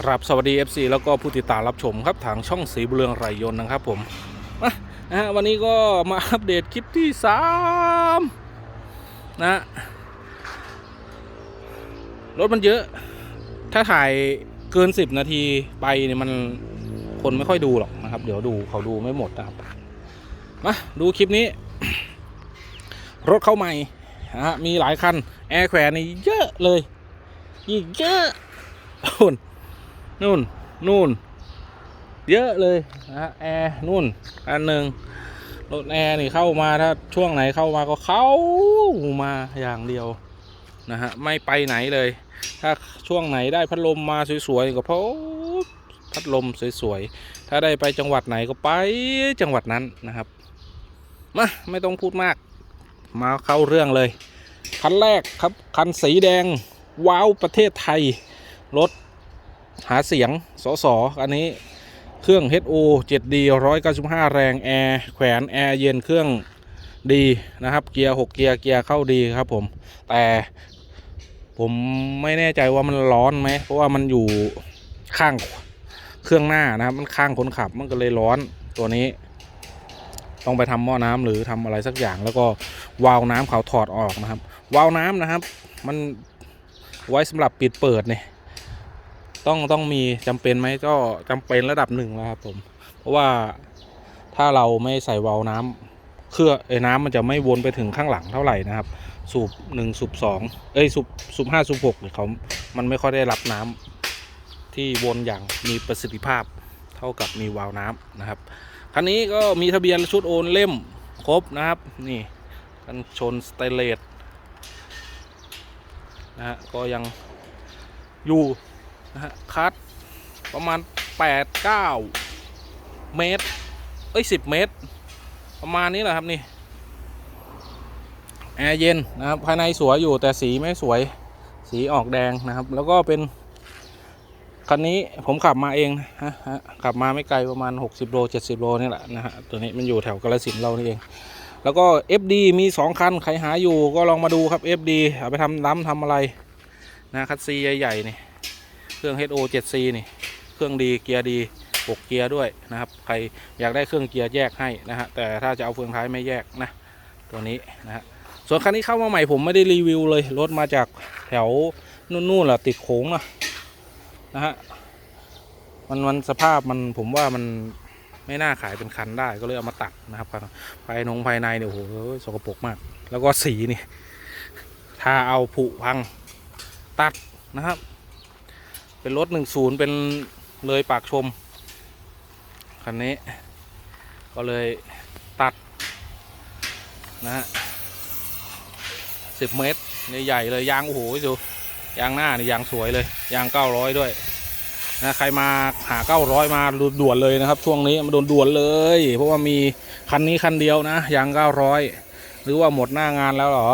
ครับสวัสดี FC แล้วก็ผู้ติดตามรับชมครับทางช่องสีบุเรืองไรยน์นะครับผมนะฮะวันนี้ก็มาอัปเดตคลิปที่3นะรถมันเยอะ ถ้าถ่ายเกิน 10 นาทีไปเนี่ยมันคนไม่ค่อยดูหรอกนะครับ เดี๋ยวดูเขาดูไม่หมดนะครับมาดูคลิปนี้ รถเข้าใหม่นะฮะมีหลายคัน แอร์แขวนนี่เยอะเลยอีกเยอะนู่น นู่น นู่น เยอะเลยนะแอร์นู่น อันหนึ่งรถแอร์นี่เข้ามาถ้าช่วงไหนเข้ามาก็เข้ามาอย่างเดียวนะฮะไม่ไปไหนเลย ถ้าช่วงไหนได้พัดลมมาสวยๆก็พราะพัดลมสวยๆถ้าได้ไปจังหวัดไหนก็ไปจังหวัดนั้นนะครับมาไม่ต้องพูดมาก มาเข้าเรื่องเลย คันแรกครับคันสีแดงว้าวประเทศไทยรถ หาเสียงสสอันนี้เครื่อง HO 7D 195 แรงแอร์แขวนแอร์เย็นเครื่องดีนะครับเกียร์6เกียร์เกียร์เข้าดีครับผม แต่ผมไม่แน่ใจว่ามันร้อนไหมเพราะว่ามันอยู่ข้างเครื่องหน้านะครับ มันข้างคนขับมันก็เลยร้อนตัวนี้ ต้องไปทำหม้อน้ำหรือทำอะไรสักอย่าง แล้วก็วาล์วน้ำเขาถอดออกนะครับ วาล์วน้ำนะครับ มันไว้สำหรับปิดเปิดเนี่ย ต้องต้องมีจำเป็นไหมก็จำเป็นระดับหนึ่งแล้วครับผม เพราะว่าถ้าเราไม่ใส่วาล์วน้ำเครื่องไอ้น้ำมันจะไม่วนไปถึงข้างหลังเท่าไหร่นะครับ สูบหนึ่งสูบสองเอ้ยสูบสูบห้าสูบหกเนี่ยเขามันไม่ค่อยได้รับน้ำที่วนอย่างมีประสิทธิภาพเท่ากับมีวาล์วน้ำนะครับคันนี้ก็มีทะเบียนชุดโอนเล่มครบนะครับนี่กันชนสเตเลสนะฮะก็ยังอยู่ นะฮะคัดประมาณ 8 9 เมตร เอ้ย 10 เมตร ประมาณนี้แหละครับนี่ แอร์เย็นนะครับ ภายในสวยอยู่แต่สีไม่สวย สีออกแดงนะครับ แล้วก็เป็น คันนี้ผมขับมาเองฮะฮะขับมาไม่ไกลประมาณ 60 โล 70 โลนี่แหละนะฮะ ตัวนี้มันอยู่แถวกาลสินเรานี่เองแล้วก็ FD มี 2 คัน ใครหาอยู่ก็ลองมาดูครับ FD เอาไปทำล้ำทำอะไร นะคัสซีใหญ่ ๆ นี่ เครื่อง HO 7C นี่ เครื่องดีเกียร์ดี6เกียร์ด้วยนะครับ ใครอยากได้เครื่องเกียร์แยกให้นะฮะ แต่ถ้าจะเอาเฟืองท้ายไม่แยกนะ ตัวนี้นะฮะ ส่วนคันนี้เข้ามาใหม่ผมไม่ได้รีวิวเลย รถมาจากแถวนู่นๆแหละติดโค้งนะนะฮะ มันมันสภาพมันผมว่ามันไม่น่าขายเป็นคันได้ก็เลยเอามาตัดนะครับภายนงภายในเนี่ยโอ้โหสกปรกมาก แล้วก็สีนี่ถ้าเอาผุพังตัดนะครับ เป็นรถหนึ่งศูนย์เป็นเลยปากชม คันนี้ ก็เลยตัด นะฮะสิบเมตรนี่ใหญ่เลยยาง โอ้โหดูยางหน้านี่ยางสวยเลย ยางเก้าร้อยด้วยนะใครมาหาเก้าร้อยมาด่วนเลยนะครับ ช่วงนี้มาโดนด่วนเลย เพราะว่ามีคันนี้คันเดียวนะยางเก้าร้อยหรือว่าหมดหน้างานแล้วหรอ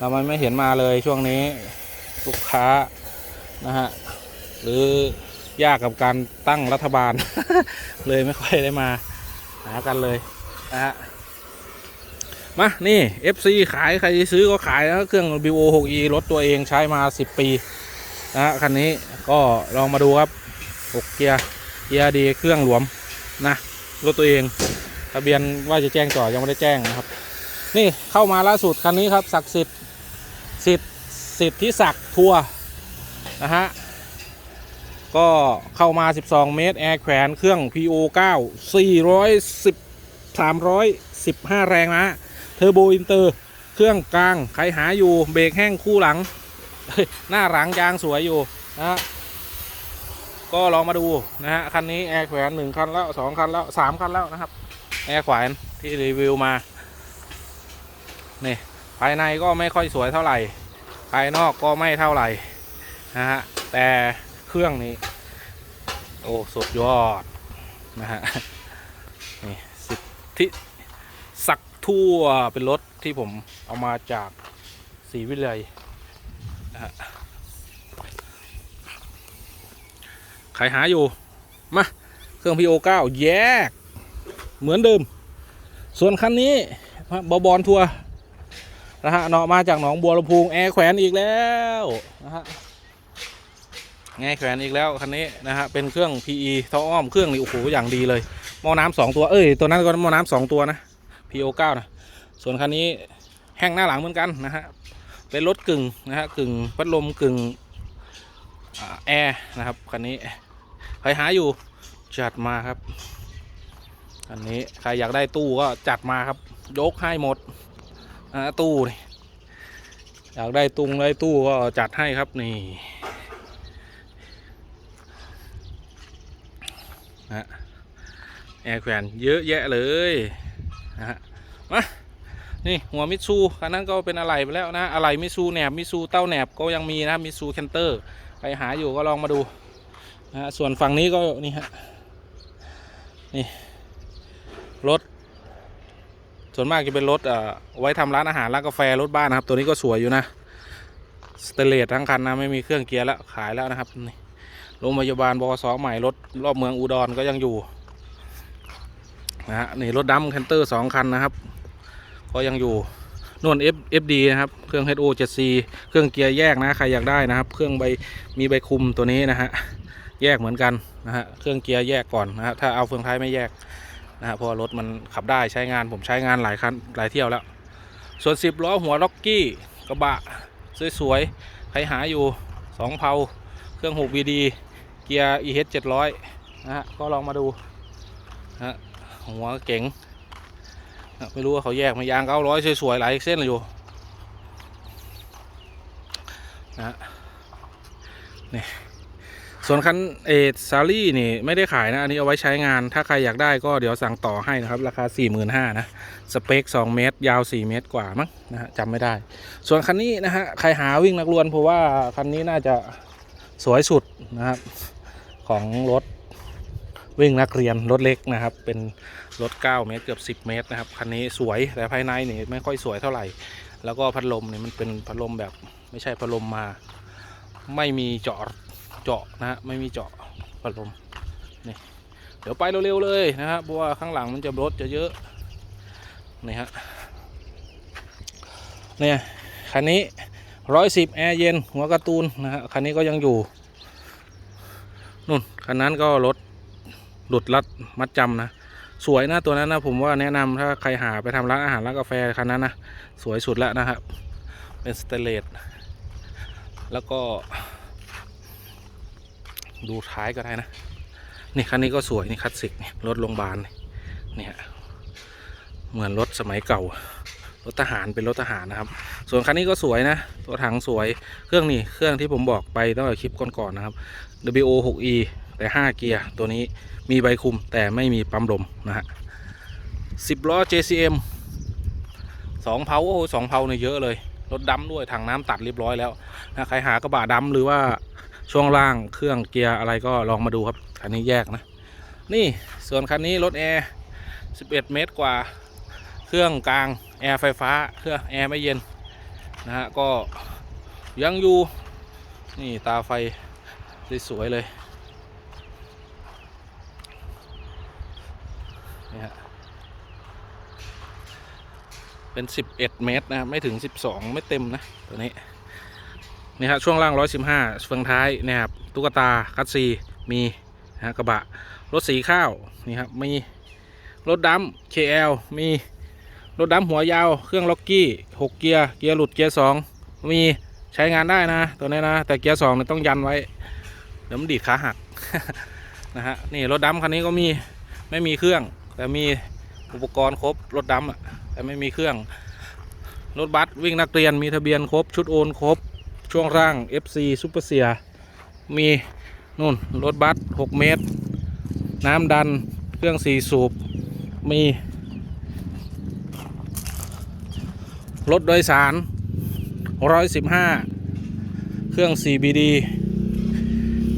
ทำไมไม่เห็นมาเลยช่วงนี้ ลูกค้า นะฮะหรือยากกับการตั้งรัฐบาล เลยไม่ค่อยได้มาหากันเลยนะฮะมานี่ FC ขายใครซื้อก็ขายนะเครื่อง BO 6E รถตัวเองใช้มา 10 ปีนะฮะคันนี้ก็ลองมาดูครับ 6 เกียร์เกียร์ดีเครื่องหลวมนะรถตัวเองทะเบียนว่าจะแจ้งต่อยังไม่ได้แจ้งนะครับ นี่เข้ามาล่าสุดคันนี้ครับศักดิ์สิทธิ์สิทธิ์สิทธิศักดิ์ทัวร์ นะฮะ ก็เข้ามา 12 เมตร แอร์แขวนเครื่อง PO 9 410 315 แรงนะเทอร์โบอินเตอร์เครื่องกลาง ใครหาอยู่เบรกแห้งคู่หลัง หน้าหลังยางสวยอยู่นะฮะก็ลองมาดูนะฮะ คันนี้แอร์แขวนหนึ่งคันแล้วสองคันแล้วสามคันแล้วนะครับ แอร์แขวนที่รีวิวมา นี่ ภายในก็ไม่ค่อยสวยเท่าไหร่ ภายนอกก็ไม่เท่าไหร่ นะฮะแต่เครื่องนี้ โอ้สุดยอดนะฮะนี่สิทธิสักทั่วเป็นรถที่ผมเอามาจากศรีวิไลใครหาอยู่ มา เครื่อง PO 9แยก เหมือนเดิม ส่วนคันนี้บอบอลทัวร์นะฮะเนาะมาจากหนองบัวลำพูงแอร์แขวนอีกแล้วนะฮะ ไงแขวนอีกแล้วคันนี้นะฮะเป็นเครื่อง PE ท่ออ้อมเครื่องนี่โอ้โหอย่างดีเลยหม้อน้ำสองตัวเอ้ยตัวนั้นก็หม้อน้ำสองตัวนะ PO9 นะส่วนคันนี้แห้งหน้าหลังเหมือนกันนะฮะเป็นรถกึ่งนะฮะกึ่งพัดลมกึ่งอแอร์นะครับคันนี้ใครหาอยู่จัดมาครับคันนี้ใครอยากได้ตู้ก็จัดมาครับยกให้หมดนะตู้นี่อยากได้ตุงได้ตู้ก็จัดให้ครับนี่ นะฮะแอร์แขวนเยอะแยะเลยนะฮะมานี่หัวมิซูคันนั้นก็เป็นอะไรไปแล้วนะอะไรมิซูแหนบมิซูเต้าแหนบก็ยังมีนะมิซูแคนเตอร์ใครหาอยู่ก็ลองมาดูนะฮะส่วนฝั่งนี้ก็นี่ฮะนี่รถ ส่วนมากจะเป็นรถเอ่อไว้ทำร้านอาหารร้านกาแฟรถบ้านนะครับ ตัวนี้ก็สวยอยู่นะสเตเลสทั้งคันนะไม่มีเครื่องเกียร์แล้วขายแล้วนะครับนี่ โรงพยาบาลบกสใหม่รถรอบเมืองอุดรก็ยังอยู่นะฮะนี่รถดำแคนเตอร์สองคันนะครับ ก็ยังอยู่นวล F FD นะครับ เครื่อง HO 7C เครื่องเกียร์แยกนะ ใครอยากได้นะครับ เครื่องใบมีใบคุมตัวนี้นะฮะ แยกเหมือนกันนะฮะ เครื่องเกียร์แยกก่อนนะฮะ ถ้าเอาเฟืองท้ายไม่แยกนะฮะเพราะรถมันขับได้ใช้งาน ผมใช้งานหลายคันหลายเที่ยวแล้ว ส่วน 10 ล้อหัวล็อกกี้กระบะ สวยๆ ใครหาอยู่สองเพา เครื่อง 6VD เกียร์ EH 700นะฮะก็ลองมาดูฮะหัวเก๋งไม่รู้ว่าเขาแยกไหมยาง900สวยๆหลายเส้นเลยอยู่นะฮะนี่ส่วนคันเอทซารี่นี่ไม่ได้ขายนะ อันนี้เอาไว้ใช้งาน ถ้าใครอยากได้ก็เดี๋ยวสั่งต่อให้นะครับ ราคา 45,000นะ สเปค 2 เมตร ยาว 4 เมตรกว่ามั้งนะฮะจำไม่ได้ ส่วนคันนี้นะฮะ ใครหาวิ่งนักลวนเพราะว่าคันนี้น่าจะสวยสุดนะครับ ของรถวิ่งนักเรียนรถเล็กนะครับ เป็นรถ 9 เมตรเกือบ 10 เมตรนะครับคันนี้สวยแต่ภายในนี่ไม่ค่อยสวยเท่าไหร่ แล้วก็พัดลมนี่มันเป็นพัดลมแบบไม่ใช่พัดลมมา ไม่มีเจาะเจาะนะฮะไม่มีเจาะพัดลมนี่เดี๋ยวไปเร็วๆเลยนะครับเพราะว่าข้างหลังมันจะรถจะเยอะนี่ฮะเนี่ยคันนี้ร้อยสิบแอร์เย็นหัวการ์ตูนนะฮะคันนี้ก็ยังอยู่ นู่นคันนั้นก็รถหลุดรัดมัดจำนะ สวยนะตัวนั้นนะผมว่าแนะนำถ้าใครหาไปทำร้านอาหารร้านกาแฟคันนั้นนะสวยสุดแล้วนะครับ เป็นสเตเลสแล้วก็ ดูท้ายก็ได้นะ นี่คันนี้ก็สวยนี่คลาสสิกนี่รถโรงพยาบาลนี่นี่ฮะเหมือนรถสมัยเก่ารถทหารเป็นรถทหารนะครับ ส่วนคันนี้ก็สวยนะ ตัวถังสวยเครื่องนี่เครื่องที่ผมบอกไปตั้งแต่คลิปก่อนๆนะครับ WO 6E แต่ 5 เกียร์ตัวนี้มีใบคุมแต่ไม่มีปั๊มลมนะฮะ10 ล้อ JCM 2เพาโอ้โหสองเพาเนี่ยเยอะเลย รถดำด้วยถังน้ำตัดเรียบร้อยแล้วนะใครหากระบะดำหรือว่าช่วงล่างเครื่องเกียร์อะไรก็ลองมาดูครับคันนี้แยกนะ นี่ส่วนคันนี้รถแอร์11 เมตรกว่า เครื่องกลางแอร์ไฟฟ้า เครื่องแอร์ไม่เย็นนะฮะก็ยังอยู่นี่ตาไฟ สวยๆเลยนี่ฮะเป็น 11 เมตรนะครับไม่ถึง 12 ไม่เต็มนะตัวนี้นี่ฮะช่วงล่าง 115เฟืองท้ายนะครับตุ๊กตาคัตซีมีนะฮะกระบะรถสีข้าวนี่ครับมีรถดำ KL มีรถดำหัวยาวเครื่องล็อกกี้หกเกียร์ เกียร์หลุดเกียร์สองมีใช้งานได้นะ ตัวนี้นะ แต่เกียร์สองเนี่ยต้องยันไว้ เดี๋ยวมันดีดขาหักนะฮะนี่รถดำคันนี้ก็มีไม่มีเครื่อง แต่มีอุปกรณ์ครบรถดำอะแต่ไม่มีเครื่อง รถบัสวิ่งนักเรียนมีทะเบียนครบ ชุดโอนครบ ช่วงร่าง FC ซูเปอร์เซียมีนู่นรถบัส6 เมตร น้ำดันเครื่องสี่สูบ มี รถโดยสาร 115 เครื่อง CBD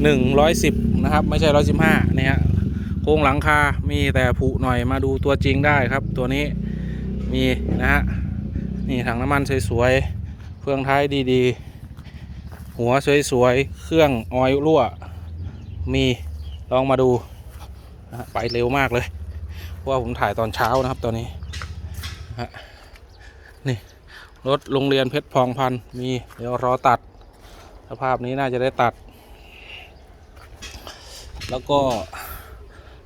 110 นะครับ ไม่ใช่ 115นี่ฮะโครงหลังคา มีแต่ผุหน่อยมาดูตัวจริงได้ครับ ตัวนี้มีนะฮะนี่ถังน้ำมันสวยๆเฟืองท้ายดีๆ หัวสวยๆ เครื่องออยล์รั่ว มีลองมาดูนะฮะไปเร็วมากเลยเพราะว่าผมถ่ายตอนเช้านะครับตอนนี้นะฮะนี่รถโรงเรียนเพชรพองพันมีเดี๋ยวรอตัด สภาพนี้น่าจะได้ตัด แล้วก็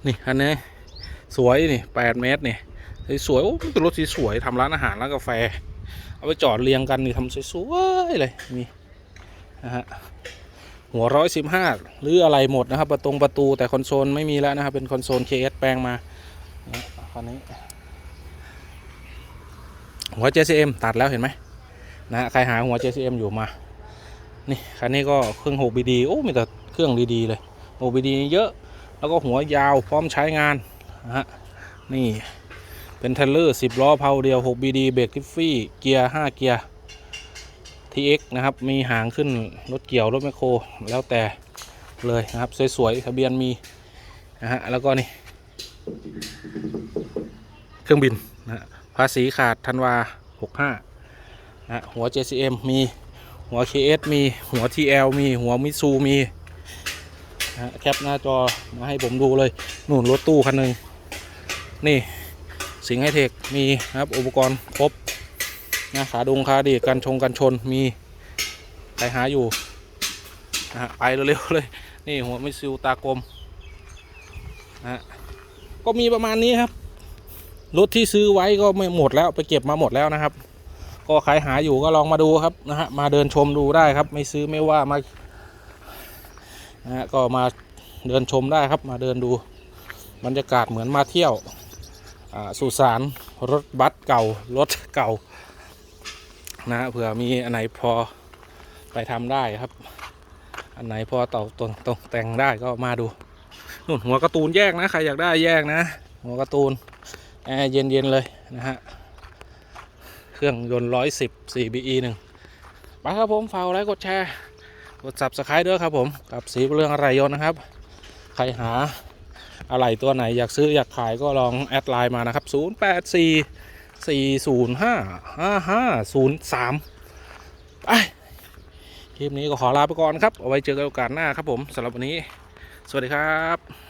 นี่อันนี้สวยนี่แปดเมตรนี่สวยๆโอ้เป็นรถสวยๆทำร้านอาหารร้านกาแฟ เอาไปจอดเรียงกันนี่ทำสวยๆเลยมีนะฮะหัวร้อยสิบห้าหรืออะไรหมดนะครับ ประตงประตูแต่คอนโซลไม่มีแล้วนะครับ เป็นคอนโซล KS แปลงมาคันนี้ หัว JCM ตัดแล้วเห็นไหมนะฮะใครหาหัว JCM อยู่มา นี่คันนี้ก็เครื่อง 6BD โอ้มีแต่เครื่องดีๆเลย 6BD เยอะแล้วก็หัวยาวพร้อมใช้งานนะฮะนี่เป็นเทเลอร์10 ล้อเพาเดียว 6BD เบรกทิฟฟี่เกียร์ 5 เกียร์ TX นะครับ มีหางขึ้นรถเกี่ยว รถแมคโคร แล้วแต่เลยนะครับ สวย ๆ ทะเบียนมีนะฮะแล้วก็นี่ เครื่องบินนะภาษีขาดธันวา 65นะฮะหัว JCM มีหัว KS มีหัว TL มีหัวมิซูมี นะแคปหน้าจอมาให้ผมดูเลยหนู่นรถตู้คันหนึ่งนี่สิงห์ไฮเทคมีนะครับอุปกรณ์ครบนะขาดงขาดีกันชงกันชนมีใครหาอยู่นะฮะไปเร็วๆเลย นี่หัวไมิซูตากลมนะฮะก็มีประมาณนี้ครับ รถที่ซื้อไว้ก็ไม่หมดแล้วไปเก็บมาหมดแล้วนะครับ ก็ใครหาอยู่ก็ลองมาดูครับนะฮะมาเดินชมดูได้ครับ ไม่ซื้อไม่ว่ามา นะฮะก็มาเดินชมได้ครับมาเดินดูบรรยากาศเหมือนมาเที่ยวสุสานรถบัสเก่ารถเก่านะเผื่อมีอันไหนพอไปทำได้ครับ อันไหนพอต่อตรงตรงแต่งได้ก็มาดูนู่นหัวกร์ตูนแยกนะใครอยากได้แยกนะ หัวกร์ตูนแอร์เย็นๆเลยนะฮะเครื่องยนต์110 4BE หนึ่งไปครับผมฝากไลค์กดแชร์ กด subscribe ด้วยครับผมกับสีเรื่องอะไรยนนะครับ ใครหาอะไรตัวไหนอยากซื้ออยากขายก็ลองแอดไลน์มานะครับ 084 405 5503ไปคลิปนี้ก็ขอลาไปก่อนครับ เอาไว้เจอกันโอกาสหน้าครับผมสำหรับวันนี้ สวัสดีครับ